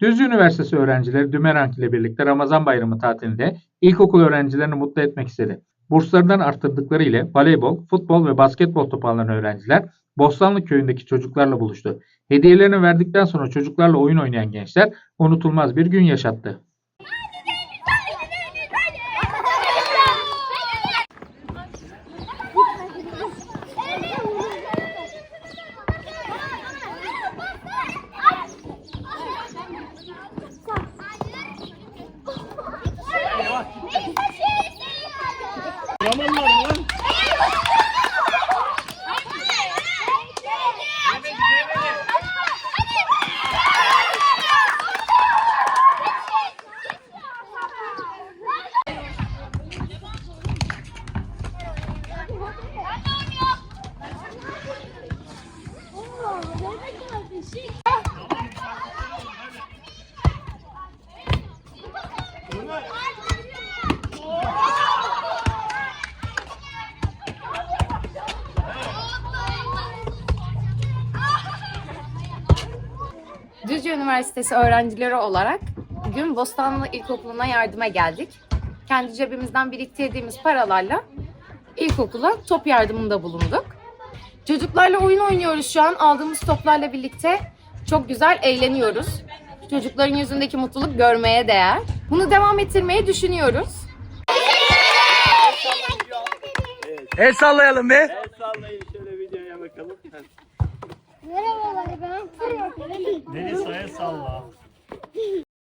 Düzce Üniversitesi öğrencileri Dümerank ile birlikte Ramazan bayramı tatilinde ilkokul öğrencilerini mutlu etmek istedi. Burslardan arttırdıkları ile voleybol, futbol ve basketbol topu alan öğrenciler Bostanlı köyündeki çocuklarla buluştu. Hediyelerini verdikten sonra çocuklarla oyun oynayan gençler unutulmaz bir gün yaşattı. Düzce Üniversitesi öğrencileri olarak bugün Bostanlı İlkokulu'na yardıma geldik. Kendi cebimizden biriktirdiğimiz paralarla ilkokula top yardımında bulunduk. Çocuklarla oyun oynuyoruz şu an. Aldığımız toplarla birlikte çok güzel eğleniyoruz. Çocukların yüzündeki mutluluk görmeye değer. Bunu devam ettirmeyi düşünüyoruz. El sallayalım be. El sallayın şöyle videoya bakalım. Merhabalar ben Fırat. Deniz el salla.